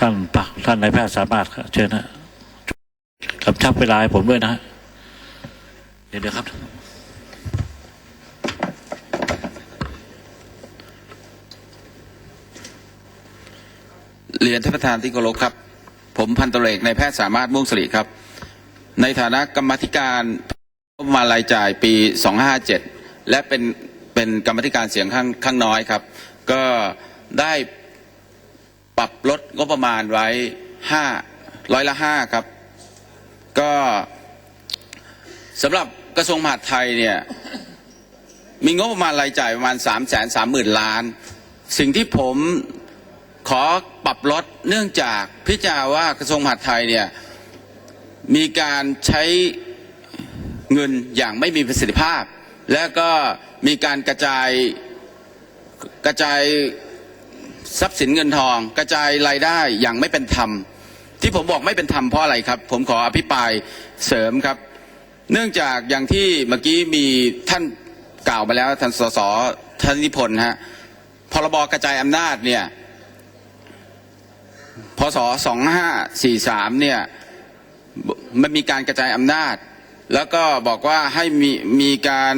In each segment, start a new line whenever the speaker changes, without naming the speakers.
ท่านปะท่านนายแพทย์สามารถครับเชิญนะกำชับเวลาให้ผมด้วยนะ เดี๋ยวครับ
เรียนท่านประธานที่เคารพครับ ผมพันตรเอกนายแพทย์สามารถม่วงสิริครับ ในฐานะกรรมธิการประมาณรายจ่ายปี 257 และเป็นเป็นกรรมธิการเสียงข้างข้างน้อยครับ ก็ได้ ปรับลดงบประมาณไว้5ร้อยละ5ครับ ก็สำหรับกระทรวงมหาดไทยเนี่ยมีงบประมาณรายจ่ายประมาณ3 3 0 0 0 0ล้าน สิ่งที่ผมขอปรับลดเนื่องจากพิจารณาว่ากระทรวงมหาดไทยเนี่ยมีการใช้เงินอย่างไม่มีประสิทธิภาพ และก็มีการกระจายกระจาย ทรัพย์สินเงินทอง กระจายรายได้อย่างไม่เป็นธรรม ที่ผมบอกไม่เป็นธรรมเพราะอะไรครับ ผมขออภิปรายเสริมครับ เนื่องจากอย่างที่เมื่อกี้มีท่านกล่าวมาแล้วท่านสสท่านนิพนธ์ฮะพรบกระจายอำนาจเนี่ยพศ2543เนี่ยมันมีการกระจายอำนาจ แล้วก็บอกว่าให้มีมีการ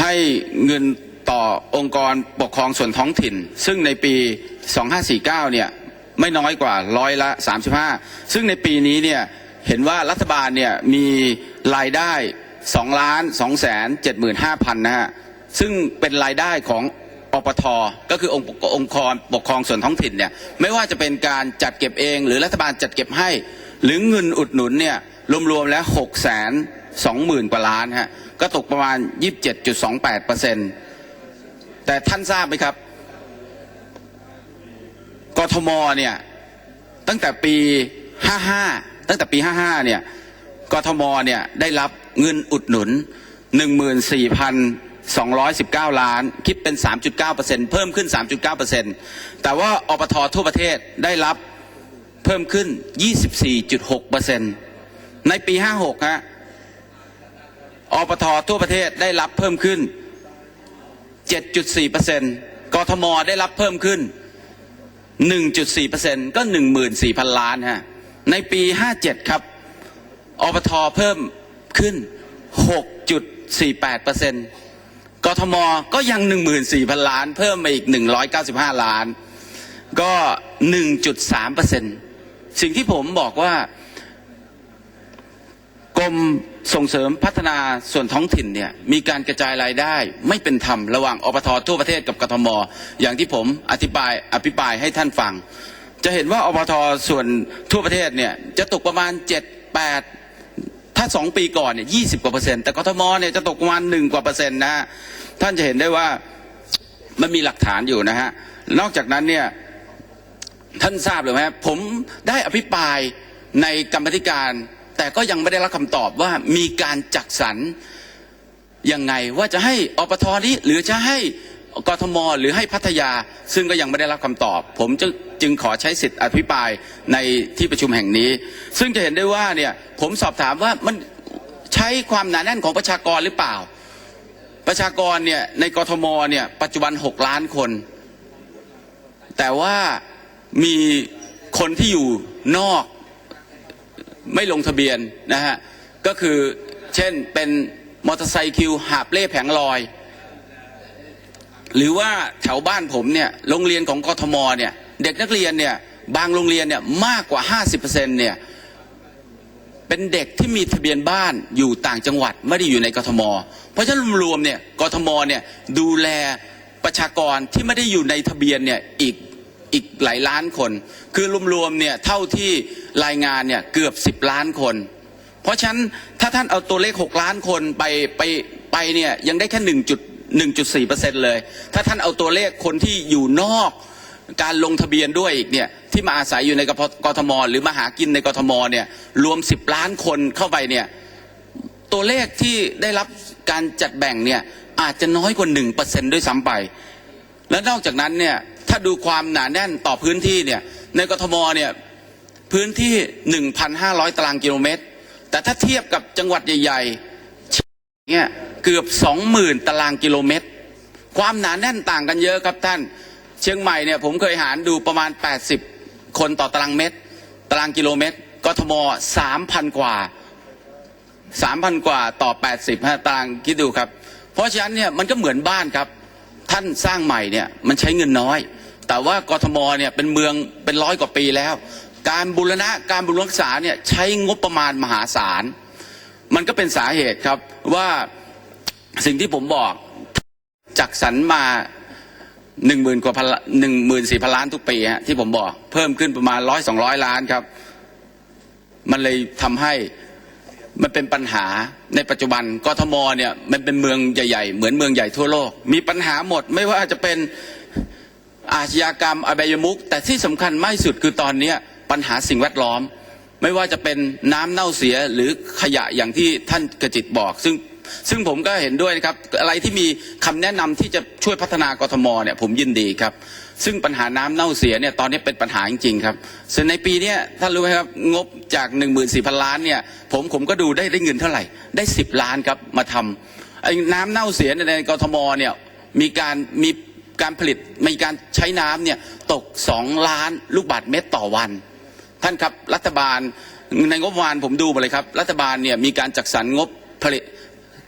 ให้เงิน ต่อองค์กรปกครองส่วนท้องถิ่น ซึ่งในปี 2549 เนี่ยไม่น้อยกว่าร้อยละ 35 ซึ่งในปีนี้เนี่ยเห็นว่ารัฐบาลเนี่ยมีรายได้2ล้าน2แสน75,000 นะฮะ ซึ่งเป็นรายได้ของอปทก็คือองค์องค์กรปกครองส่วนท้องถิ่นเนี่ยไม่ว่าจะเป็นการจัดเก็บเอง หรือรัฐบาลจัดเก็บให้ หรือเงินอุดหนุนเนี่ยรวมๆแล้ว6แสน2หมื่นกว่าล้านฮะก็ตกประมาณ 27.28เปอร์เซ็นต์ แต่ท่านทราบไหมครับ กทมเนี่ยตั้งแต่ปี 55 ตั้งแต่ปี 55 เนี่ย กทมเนี่ยได้รับเงินอุดหนุน 14,219 ล้าน คิดเป็น 3.9%เพิ่มขึ้น 3.9%แต่ว่าอปททั่วประเทศได้รับเพิ่มขึ้น 24.6%ในปี 56 ฮะอปททั่วประเทศได้รับเพิ่มขึ้น 7.4%กทมได้รับเพิ่มขึ้น 1.4%ก็ 14,000 ล้านฮะ ในปี 57 ครับอปทเพิ่มขึ้น 6.48%กทมก็ยัง 14,000 ล้าน เพิ่มมาอีก 195 ล้าน ก็ 1.3%สิ่งที่ผมบอกว่า รมส่งเสริมพัฒนาส่วนท้องถิ่นเนี่ยมีการกระจายรายได้ ไม่เป็นธรรมระหว่างอปททั่วประเทศกับกทม อย่างที่ผมอธิบายอภิปรายให้ท่านฟัง จะเห็นว่าอปทส่วนทั่วประเทศเนี่ยจะตกประมาณ 7 8 ถ้าสองปีก่อนเนี่ยยีกว่าเปอร์เซ็นต์แต่กทมเนี่ยจะตกประมาณหนึ่งกว่าเปอร์เซ็นต์นะฮะท่านจะเห็นได้ว่ามันมีหลักฐานอยู่นะฮะนอกจากนั้นเนี่ยท่านทราบหรือไม่ผมได้อภิปรายในกรรมธิการ แต่ก็ยังไม่ได้รับคำตอบว่ามีการจัดสรรยังไงว่าจะให้อปทนี้หรือจะให้กทมหรือให้พัทยา ซึ่งก็ยังไม่ได้รับคำตอบ ผมจึงจึงขอใช้สิทธิ์อภิปรายในที่ประชุมแห่งนี้ ซึ่งจะเห็นได้ว่าเนี่ยผมสอบถามว่ามันใช้ความหนาแน่นของประชากรหรือเปล่า ประชากรเนี่ยในกทมเนี่ยปัจจุบัน 6 ล้านคน แต่ว่ามีคนที่อยู่นอก ไม่ลงทะเบียนนะฮะก็คือเช่นเป็นมอเตอร์ไซค์คิวหาบเล่แผงลอย หรือว่าแถวบ้านผมเนี่ยโรงเรียนของกทมเนี่ยเด็กนักเรียนเนี่ยบางโรงเรียนเนี่ยมากกว่า 50%เนี่ยเป็นเด็กที่มีทะเบียนบ้านอยู่ต่างจังหวัดไม่ได้อยู่ในกทม เพราะฉะนั้นรวมๆเนี่ยกทมเนี่ยดูแลประชากรที่ไม่ได้อยู่ในทะเบียนเนี่ยอีก อีกหลายล้านคน คือรวมๆเนี่ยเท่าที่รายงานเนี่ยเกือบ 10 ล้านคน เพราะฉะนั้นถ้าท่านเอาตัวเลข 6 ล้านคนไปไปไปเนี่ยยังได้แค่1จุด1.4เปอร์เซ็นต์เลย ถ้าท่านเอาตัวเลขคนที่อยู่นอกการลงทะเบียนด้วยอีกเนี่ยที่มาอาศัยอยู่ในกพกทมหรือมาหากินในกทมเนี่ยรวม 10 ล้านคนเข้าไปเนี่ยตัวเลขที่ได้รับการจัดแบ่งเนี่ยอาจจะน้อยกว่า1%ด้วยซ้ำไป และนอกจากนั้นเนี่ย ถ้าดูความหนาแน่นต่อพื้นที่เนี่ยในกทมเนี่ยพื้นที่ 1,500 ตารางกิโลเมตร แต่ถ้าเทียบกับจังหวัดใหญ่ๆเนี่ยเกือบ 20,000 ตารางกิโลเมตร ความหนาแน่นต่างกันเยอะครับท่าน เชียงใหม่เนี่ยผมเคยหารดูประมาณ 80คคนต่อตารางเมตร ตารางกิโลเมตรกทมสามพันกว่าสามพันกว่าต่อแปดสิบฮะตารางคิดดูครับ เพราะฉะนั้นเนี่ยมันก็เหมือนบ้านครับ ท่านสร้างใหม่เนี่ยมันใช้เงินน้อย แต่ว่ากทมเนี่ยเป็นเมืองเป็นร้อยกว่าปีแล้ว การบูรณะการบำรุงรักษาเนี่ยใช้งบประมาณมหาศาล มันก็เป็นสาเหตุครับว่าสิ่งที่ผมบอกจักสรรมาหนึ่งหมื่นกว่าพันหนึ่งหมื่นสี่พันล้านทุกปีฮะที่ผมบอกเพิ่มขึ้นประมาณร้อยสองร้อยล้านครับ มันเลยทำให้มันเป็นปัญหาในปัจจุบันกทมเนี่ยมันเป็นเมืองใหญ่ ๆ เหมือนเมืองใหญ่ทั่วโลก มีปัญหาหมดไม่ว่าจะเป็น อาชญากรรมอบายมุกแต่ที่สำคัญมากสุดคือตอนเนี้ปัญหาสิ่งแวดล้อม ไม่ว่าจะเป็นน้ำเน่าเสียหรือขยะอย่างที่ท่านกระจิตบอก ซึ่งซึ่งผมก็เห็นด้วยนะครับอะไรที่มีคำแนะนำที่จะช่วยพัฒนากทมเนี่ยผมยินดีครับ ซึ่งปัญหาน้ำเน่าเสียเนี่ยตอนนี้เป็นปัญหาจริงๆครับส่วนในปีนี้ท่านรู้ไหมครับงบจาก 1 4 0 0 0 ล้านเนี่ยผมผมก็ดูได้ได้เงินเท่าไหร่ได้ 10 ล้านครับมาทำไอ้น้ำเน่าเสียในกทมเนี่ยมีการมี การผลิตมีการใช้น้ำเนี่ยตก 2 ล้านลูกบาศก์เมตรต่อวัน ท่านครับรัฐบาลในงบประมาณผมดูมาเลยครับ รัฐบาลเนี่ยมีการจัดสรรงบผลิต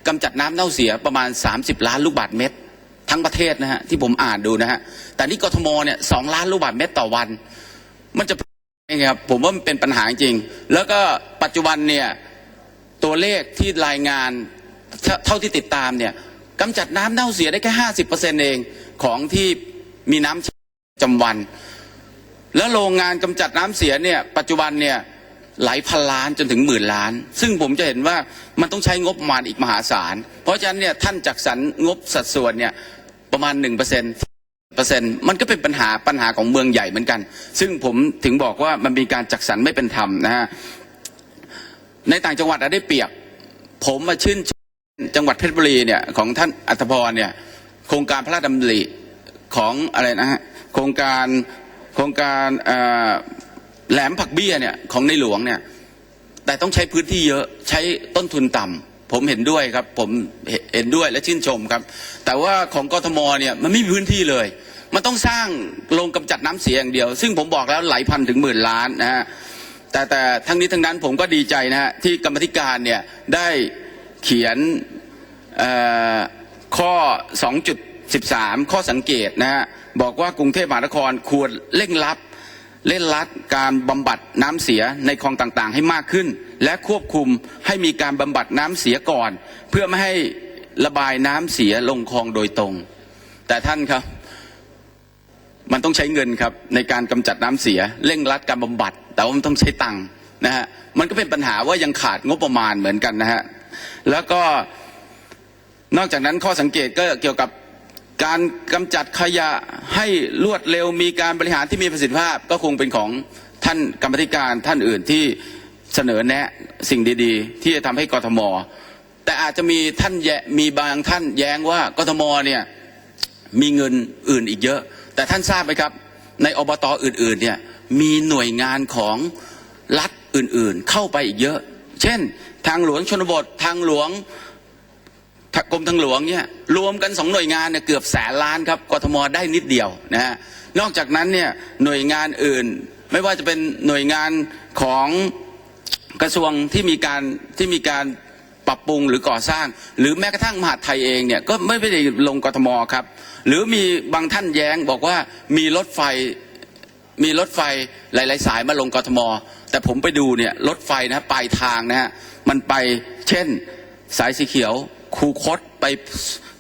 กำจัดน้ำเน่าเสียประมาณ 30 ล้านลูกบาศก์เมตร ทั้งประเทศนะฮะที่ผมอ่านดูนะฮะแต่นี่กทมเนี่ยสองล้านลูกบาศก์เมตรต่อวัน มันจะเป็นไงครับผมว่ามันเป็นปัญหาจริง แล้วก็ปัจจุบันเนี่ยตัวเลขที่รายงานเท่าที่ติดตามเนี่ยกำจัดน้ำเน่าเสียได้แค่ห้าสิบเปอร์เซ็นเอง ของที่มีน้ำใช้จำวัน แล้วโรงงานกำจัดน้ำเสียเนี่ยปัจจุบันเนี่ยหลายพันล้านจนถึงหมื่นล้าน ซึ่งผมจะเห็นว่ามันต้องใช้งบประมาณอีกมหาศาล เพราะฉะนั้นเนี่ยท่านจัดสรรงบสัดส่วนเนี่ยประมาณหนึ่งเปอร์เซ็นต์เปอร์เซ็นต์มันก็เป็นปัญหาปัญหาของเมืองใหญ่เหมือนกัน ซึ่งผมถึงบอกว่ามันมีการจัดสรรไม่เป็นธรรมนะฮะในต่างจังหวัดอะได้เปรียบ ผมมาชื่นชมจังหวัดเพชรบุรีเนี่ยของท่านอัธพรเนี่ย โครงการพระราชดำริของอะไรนะฮะโครงการโครงการแหลมผักเบี้ยเนี่ยของในหลวงเนี่ยแต่ต้องใช้พื้นที่เยอะใช้ต้นทุนต่ำผมเห็นด้วยครับ ผมเห็นเห็นด้วยและชื่นชมครับ แต่ว่าของกทมเนี่ยมันไม่มีพื้นที่เลย มันต้องสร้างโรงกำจัดน้ำเสียอย่างเดียว ซึ่งผมบอกแล้วหลายพันถึงหมื่นล้านนะฮะแต่แต่ทั้งนี้ทั้งนั้นผมก็ดีใจนะฮะที่กรรมธิการเนี่ยได้เขียนเอ่อ ข้อ 2.13 ข้อสังเกตนะฮะบอกว่ากรุงเทพมหานครควรเร่งรัดเร่งรัดการบำบัดน้ำเสียในคลองต่างๆ ให้มากขึ้น และควบคุมให้มีการบำบัดน้ำเสียก่อน เพื่อไม่ให้ระบายน้ำเสียลงคลองโดยตรง แต่ท่านครับ มันต้องใช้เงินครับ ในการกำจัดน้ำเสีย เร่งรัดการบำบัด แต่ว่ามันต้องใช้ตังค์นะฮะมันก็เป็นปัญหาว่ายังขาดงบประมาณเหมือนกันนะฮะแล้วก็ นอกจากนั้นข้อสังเกตก็เกี่ยวกับการกำจัดขยะให้รวดเร็วมีการบริหารที่มีประสิทธิภาพ ก็คงเป็นของท่านกรรมธิการท่านอื่นที่เสนอแนะสิ่งดีๆ ที่จะทำให้กทม แต่อาจจะมีท่านแยมีบางท่านแย้งว่ากทมเนี่ยมีเงินอื่นอีกเยอะ แต่ท่านทราบไหมครับ ในอบตอื่นๆเนี่ยมีหน่วยงานของรัฐอื่นๆ เข้าไปอีกเยอะ เช่น ทางหลวงชนบททางหลวง กรมทางหลวงเนี่ยรวมกันสองหน่วยงานเนี่ยเกือบแสนล้านครับกทมได้นิดเดียวนะฮะนอกจากนั้นเนี่ยหน่วยงานอื่น ไม่ว่าจะเป็นหน่วยงานของกระทรวงที่มีการที่มีการปรับปรุงหรือก่อสร้าง หรือแม้กระทั่งมหาดไทยเองเนี่ยก็ไม่ได้ลงกทมครับ หรือมีบางท่านแย้งบอกว่ามีรถไฟมีรถไฟหลาย ๆ สายมาลงกทม แต่ผมไปดูเนี่ยรถไฟนะปลายทางนะฮะมันไปเช่นสายสีเขียว คูคตไป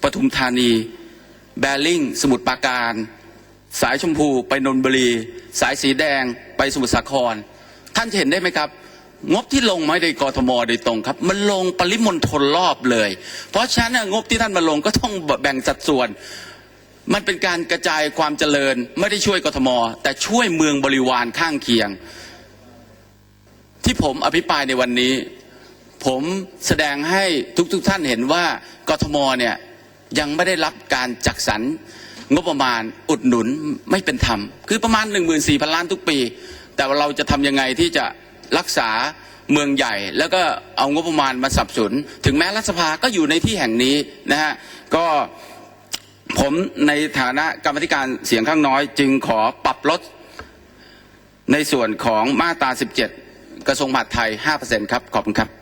ปทุมธานี แบริ่งสมุทรปราการ สายชมพูไปนนบุรี สายสีแดงไปสมุทรสาคร ท่านจะเห็นได้ไหมครับ งบที่ลงไม่ได้กทมโดยตรงครับ มันลงปริมณฑลรอบเลย เพราะฉะนั้นงบที่ท่านมาลงก็ต้องแบ่งสัดส่วน มันเป็นการกระจายความเจริญไม่ได้ช่วยกทม แต่ช่วยเมืองบริวารข้างเคียง ที่ผมอภิปรายในวันนี้ ผมแสดงให้ทุกๆทท่านเห็นว่ากทมเนี่ยยังไม่ได้รับการจัดสรรงบประมาณอุดหนุนไม่เป็นธรรม คือประมาณ 1 4 0 0 0 ล้านทุกปี แต่ว่าเราจะทำยังไงที่จะรักษาเมืองใหญ่ แล้วก็เอางบประมาณมาสับสน ถึงแม้รัฐสภาก็อยู่ในที่แห่งนี้นะฮะก็ผมในฐานะกรรมธิการเสียงข้างน้อย จึงขอปรับลดในส่วนของมาตรา 17 กระทรวงมหาดไทย 5%ครับ ขอบคุณครับ